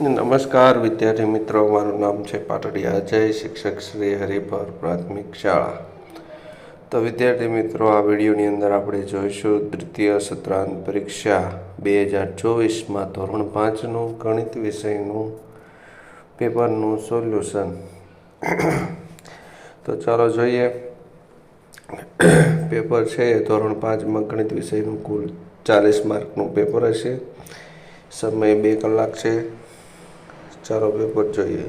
નમસ્કાર વિદ્યાર્થી મિત્રો, મારું નામ છે પાટડિયા. અજય શિક્ષક શ્રી હરિભર પ્રાથમિક શાળા. તો વિદ્યાર્થી મિત્રો, આ વિડીયોની અંદર આપણે જોઈશું તૃતીય સત્રાંત પરીક્ષા બે હજાર ચોવીસમાં ધોરણ પાંચનું ગણિત વિષયનું પેપરનું સોલ્યુશન. તો ચાલો જોઈએ. પેપર છે ધોરણ પાંચમાં ગણિત વિષયનું કુલ ચાલીસ માર્કનું પેપર હશે. સમય બે કલાક છે. ચાલો પેપર જોઈએ.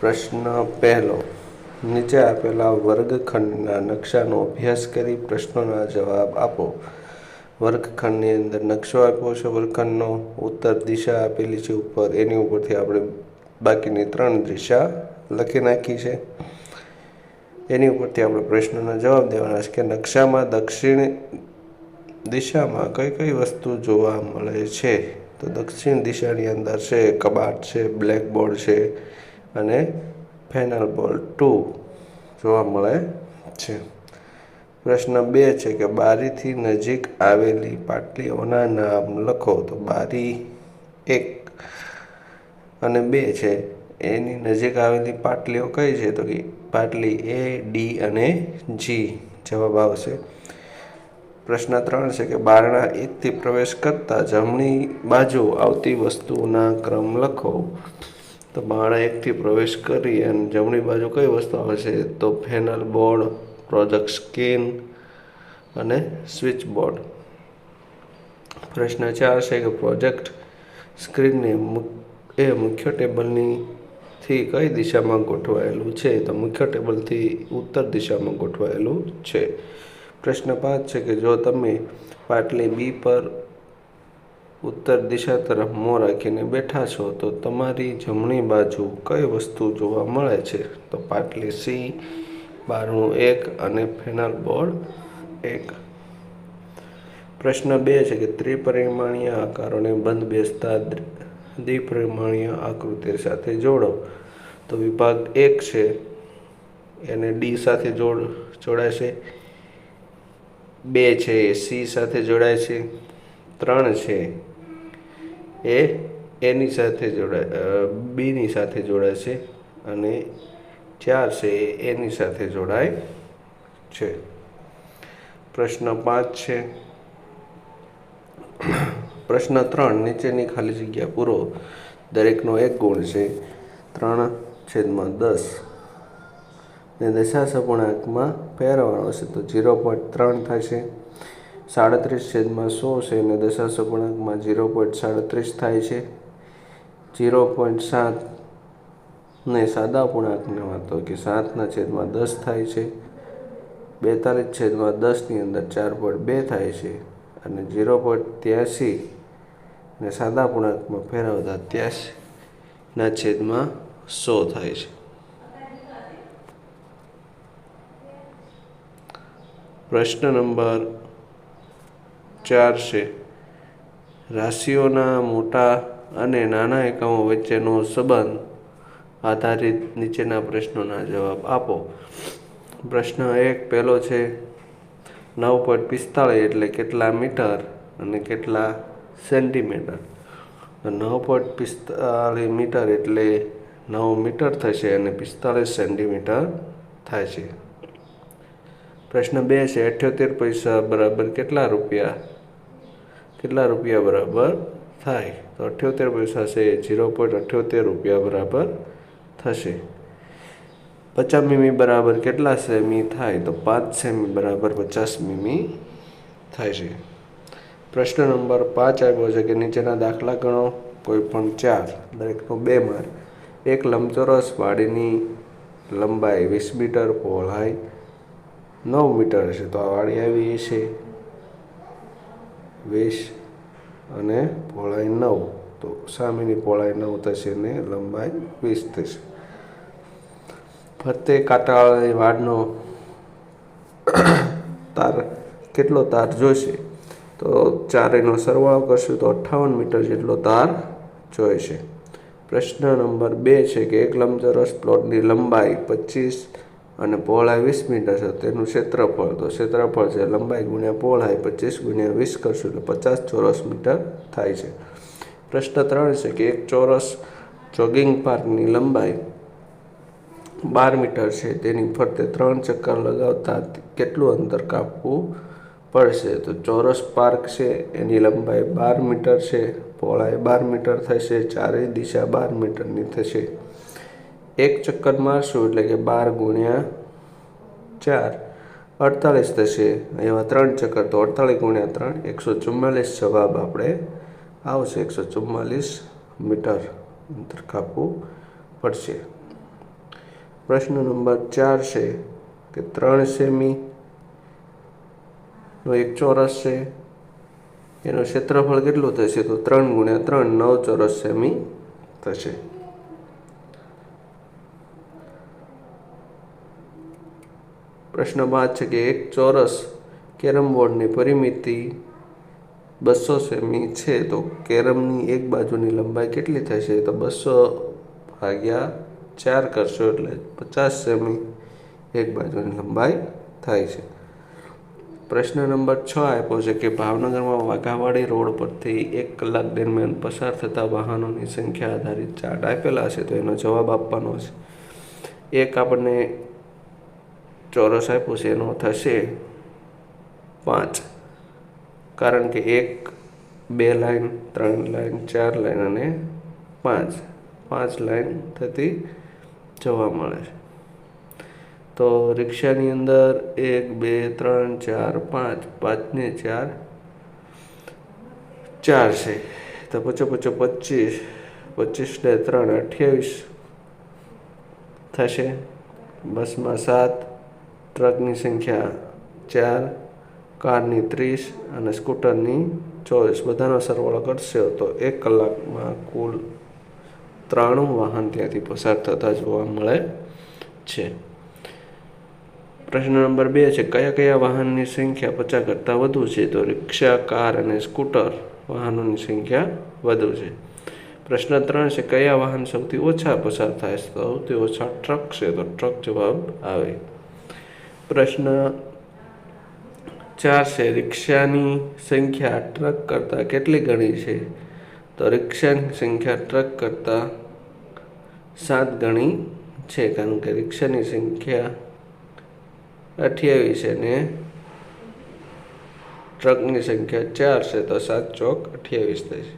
પ્રશ્ન પહેલો. નીચે આપેલા વર્ગખંડના નકશાનો અભ્યાસ કરી પ્રશ્નોના જવાબ આપો. વર્ગખંડની અંદર નકશો આપ્યો છે વર્ગખંડનો. ઉત્તર દિશા આપેલી છે ઉપર. એની ઉપરથી આપણે બાકીની ત્રણ દિશા લખી નાખી છે. એની ઉપરથી આપણે પ્રશ્નોના જવાબ દેવાના છે કે નકશામાં દક્ષિણ દિશામાં કઈ કઈ વસ્તુ જોવા મળે છે? તો દક્ષિણ દિશાની અંદર છે, કબાટ છે, બ્લેકબોર્ડ છે અને ફેનલ બોલ ટુ જોવા મળે છે. પ્રશ્ન બે છે કે બારીથી નજીક આવેલી પાટલીઓના નામ લખો તો બારી એક. અને બે છે, એની નજીક આવેલી પાટલીઓ કઈ છે તો કે પાટલી એ, ડી અને જી જવાબ આવશે. પ્રશ્ન ત્રણ છે કે બારણા એકથી પ્રવેશ કરતા જમણી બાજુ આવતી વસ્તુઓના ક્રમ લખો. તો બારણા એકથી પ્રવેશ કરી અને જમણી બાજુ કઈ વસ્તુ આવે છે? તો ફેનલ બોર્ડ, પ્રોજેક્ટ સ્કીન અને સ્વિચ બોર્ડ પ્રશ્ન ચાર છે કે પ્રોજેક્ટ સ્ક્રીનને એ મુખ્ય ટેબલની થી કઈ દિશામાં ગોઠવાયેલું છે? તો મુખ્ય ટેબલથી ઉત્તર દિશામાં ગોઠવાયેલું છે. પ્રશ્ન પાંચ છે કે જો તમે પાટલી બી પર ઉત્તર દિશા તરફ મોં રાખીને બેઠા છો, તો તમારી જમણી બાજુ કઈ વસ્તુ જોવા મળે છે? તો પાટલી સી, બારણું એક અને ફેનલ બોર્ડ એક. પ્રશ્ન બે છે કે ત્રિપરિમાણીય આકારોને બંધ બેસતા દ્વિપરિમાણીય આકૃતિ સાથે જોડો. તો વિભાગ એક છે, એને ડી સાથે જોડ, જોડાશે. બે છે એ સી સાથે જોડાય છે, ત્રણ છે. એ એની સાથે જોડાય બીની સાથે જોડાય છે અને ચાર છે એની સાથે જોડાય છે. પ્રશ્ન પાંચ છે. પ્રશ્ન ત્રણ, નીચેની ખાલી જગ્યા પૂરો. દરેકનો એક ગુણ છે. ત્રણ છેદમાં દસ. ને દશા સપૂર્ણાંકમાં ફેરવવાનો છે. તો ઝીરો પોઈન્ટ ત્રણ થશે, સાડત્રીસ છેદમાં સો છે અને દશા સપૂર્ણાંકમાં ઝીરો પોઈન્ટ સાડત્રીસ થાય છે. ઝીરો પોઈન્ટ સાત ને સાદા પૂર્ણાંકને વાંધો કે સાતના છેદમાં દસ થાય છે. બેતાલીસ છેદમાં દસની અંદર ચાર પોઈન્ટ બે થાય છે અને ઝીરો પોઈન્ટ ત્યાંસી ને સાદા પૂર્ણાંકમાં ફેરવતા ત્યાંસીના છેદમાં સો થાય છે. પ્રશ્ન નંબર ચાર છે. રાશિઓના મોટા અને નાના એકમો વચ્ચેનો સંબંધ આધારિત નીચેના પ્રશ્નોના જવાબ આપો. પ્રશ્ન એક પહેલો છે, નવ પોઈન્ટ પિસ્તાળીસ એટલે કેટલા મીટર અને કેટલા સેન્ટીમીટર? નવ પોઈન્ટ પિસ્તાળીસ મીટર એટલે નવ મીટર થશે અને પિસ્તાળીસ સેન્ટીમીટર થાય છે. પ્રશ્ન બે છે, અઠ્યોતેર પૈસા બરાબર કેટલા રૂપિયા? કેટલા રૂપિયા બરાબર થાય? તો અઠ્યોતેર પૈસા છે, ઝીરો પોઈન્ટ અઠ્યોતેર રૂપિયા બરાબર થશે. પચાસ મીમી બરાબર કેટલા સેમી થાય? તો પાંચ સેમી બરાબર પચાસ મીમી થાય છે. પ્રશ્ન નંબર પાંચ આવ્યો છે કે નીચેના દાખલા ગણો. કોઈ પણ ચાર દરેકનો બે માર્ક. એક લંબચોરસ વાડીની લંબાઈ વીસ મીટર પહોળાઈ નવ મીટર છે તો આ વાડી આવી છે વીસ અને પહોળાઈ નવ. તો સામેની પહોળાઈ નવ થશે ને લંબાઈ વીસ થશે. ફરતે કાંટાવાળી વાડનો તાર, કેટલો તાર જોઈશે? તો ચારેનો સરવાળો કરશું તો અઠ્ઠાવન મીટર જેટલો તાર જોઈશે. પ્રશ્ન નંબર બે છે કે એક લંબચોરસ પ્લોટની લંબાઈ પચીસ અને પહોળાઈ વીસ મીટર છે, તેનું ક્ષેત્રફળ. તો ક્ષેત્રફળ છે, લંબાઈ ગુણ્યા પહોળાઈ પચીસ ગુણ્યા વીસ કરશું એટલે પચાસ ચોરસ મીટર થાય છે. પ્રશ્ન ત્રણ છે કે એક ચોરસ જોગિંગ પાર્કની લંબાઈ બાર મીટર છે, તેની ફરતે ત્રણ ચક્કર લગાવતા કેટલું અંતર કાપવું પડશે? તો ચોરસ પાર્ક છે, એની લંબાઈ બાર મીટર છે, પહોળાઈ બાર મીટર થશે, ચારેય દિશા બાર મીટરની થશે. એક ચક્કર મારશું એટલે કે બાર ગુણ્યા ચાર. અડતાલીસ થશે. એવા ત્રણ ચક્કર તો અડતાલીસ ગુણ્યા ત્રણ, એકસો ચુમ્માલીસ જવાબ આપણે આવશે. એકસો ચુમ્માલીસ મીટર અંતર કાપવું પડશે. પ્રશ્ન નંબર ચાર છે કે ત્રણ સેમી નો એક ચોરસ છે. એનું ક્ષેત્રફળ કેટલું થશે? તો ત્રણ ગુણ્યા ત્રણ, નવ ચોરસ સેમી થશે. પ્રશ્ન પાંચ છે કે એક ચોરસ કેરમ બોર્ડની પરિમિતિ બસો સેમી છે, તો કેરમની એક બાજુની લંબાઈ કેટલી થશે? તો બસો ભાગ્યા ચાર કરશો એટલે પચાસ સેમી એક બાજુની લંબાઈ થાય છે. પ્રશ્ન નંબર છ આપ્યો છે કે ભાવનગરમાં વાઘાવાડી રોડ પરથી એક કલાક દરમિયાન પસાર થતા વાહનોની સંખ્યા આધારિત ચાર્ટ આપેલા છે, તો એનો જવાબ આપવાનો છે. એક આપણને ચોરસ આપ્યો છે એનો થશે પાંચ. કારણ કે એક, બે લાઈન, ત્રણ લાઈન, ચાર લાઈન અને પાંચ. પાંચ લાઈન થતી જોવા મળે છે. તો રિક્ષાની અંદર એક, બે, ત્રણ, ચાર, પાંચ. પાંચને ચાર ચાર છે. તો પચો પચો પચીસ. પચીસ ને ત્રણ અઠ્યાવીસ થશે. બસમાં સાત ટ્રકની સંખ્યા ચાર, કારની ત્રીસ અને સ્કૂટરની ચોવીસ. બધાનો સરવાળો કરશે તો એક કલાકમાં કુલ ત્રાણું વાહન ત્યાંથી પસાર થતા જોવા મળે છે. પ્રશ્ન નંબર બે છે, કયા કયા વાહનની સંખ્યા પચાસ કરતાં વધુ છે? તો રિક્ષા, કાર અને સ્કૂટર વાહનોની સંખ્યા વધુ છે. પ્રશ્ન ત્રણ છે, કયા વાહન સૌથી ઓછા પસાર થાય? છે સૌથી ઓછા ટ્રક છે. તો ટ્રક જવાબ આવે. પ્રશ્ન ચાર છે, રિક્ષાની સંખ્યા ટ્રક કરતાં કેટલી ગણી છે? તો રિક્ષાની સંખ્યા ટ્રક કરતાં સાત ગણી છે, કારણ કે રિક્ષાની સંખ્યા અઠ્યાવીસ છે ને ટ્રકની સંખ્યા ચાર છે, તો સાત ચોક અઠ્યાવીસ થશે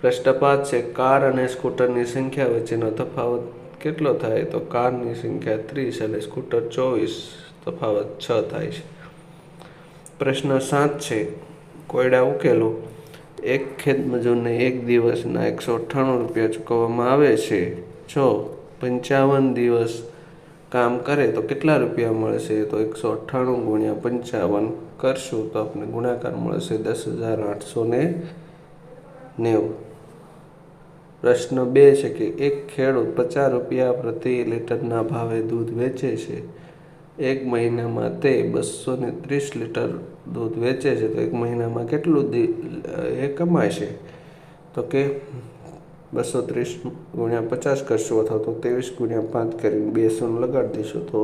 પ્રશ્ન પાંચ છે, કાર અને સ્કૂટરની સંખ્યા વચ્ચેનો તફાવત કેટલો થાય? તો કારની સંખ્યા ત્રીસ અને સ્કૂટર ચોવીસ તફાવત છ થાય છે. પ્રશ્ન સાત છે, કોયડા ઉકેલો. એક ખેત એક દિવસના એકસો અઠ્ઠાણું રૂપિયા ચૂકવવામાં આવે છે. જો પંચાવન દિવસ કામ કરે તો કેટલા રૂપિયા મળશે? તો એકસો અઠ્ઠાણું ગુણ્યા પંચાવન કરશું તો આપણે ગુણાકાર મળશે દસ હજાર આઠસો ને નેવું. પ્રશ્ન બે છે કે એક ખેડૂત પચાસ રૂપિયા પ્રતિ લીટરના ભાવે દૂધ વેચે છે. એક મહિનામાં તે બસો ને ત્રીસ લીટર દૂધ વેચે છે, તો એક મહિનામાં કેટલું એ કમાશે? તો કે બસો ત્રીસ ગુણ્યા પચાસ કરશું, અથવા તો ત્રેવીસ ગુણ્યા પાંચ કરીને બે સોન લગાડી દઈશું, તો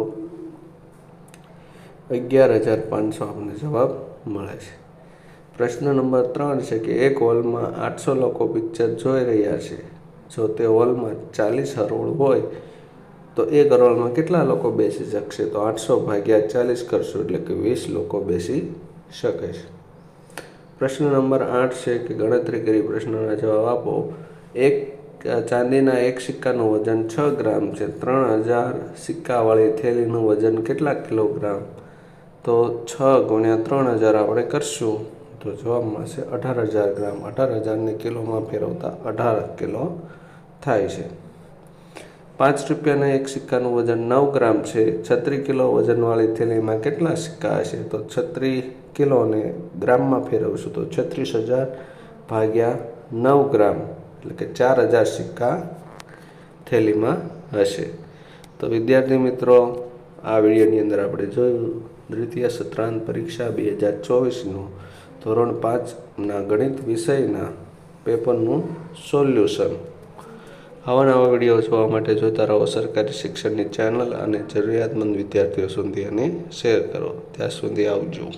અગિયાર હજાર પાંચસો આપણને જવાબ મળે છે. પ્રશ્ન નંબર ત્રણ છે કે એક હોલમાં આઠસો લોકો પિક્ચર જોઈ રહ્યા છે. જો તે હોલમાં ચાલીસ હરોળ હોય તો એ ગરોળમાં કેટલા લોકો બેસી શકશે? તો આઠસો ભાગ્યા ચાલીસ કરશું એટલે કે વીસ લોકો બેસી શકે છે. પ્રશ્ન નંબર આઠ છે કે ગણતરી કરી પ્રશ્નના જવાબ આપો. એક ચાંદીના એક સિક્કાનું વજન છ ગ્રામ છે. ત્રણ હજાર સિક્કાવાળી થેલીનું વજન કેટલા કિલોગ્રામ? તો છ ગુણ્યા ત્રણ હજાર આપણે કરશું. તો જવાબ મળશે અઢાર હજાર ગ્રામ. અઢાર હજારને કિલોમાં ફેરવતા અઢાર કિલો થાય છે. પાંચ રૂપિયાના એક સિક્કાનું વજન નવ ગ્રામ છે, છત્રી કિલો વજનવાળી થેલીમાં કેટલા સિક્કા હશે? તો છત્રી કિલોને ગ્રામમાં ફેરવશું તો છત્રીસ હજાર ભાગ્યા નવ ગ્રામ, એટલે કે ચાર હજાર સિક્કા થેલીમાં હશે. તો વિદ્યાર્થી મિત્રો, આ વિડીયોની અંદર આપણે જોયું દ્વિતીય સત્રાંત પરીક્ષા બે હજાર ચોવીસનું ધોરણ પાંચના ગણિત વિષયના પેપરનું સોલ્યુશન આવા નવા વીડિયો જોવા માટે જોતા રહો સરકારી શિક્ષણની ચેનલ અને જરૂરિયાતમંદ વિદ્યાર્થીઓ સુધી અને શેર કરો. ત્યાં સુધી આવજો.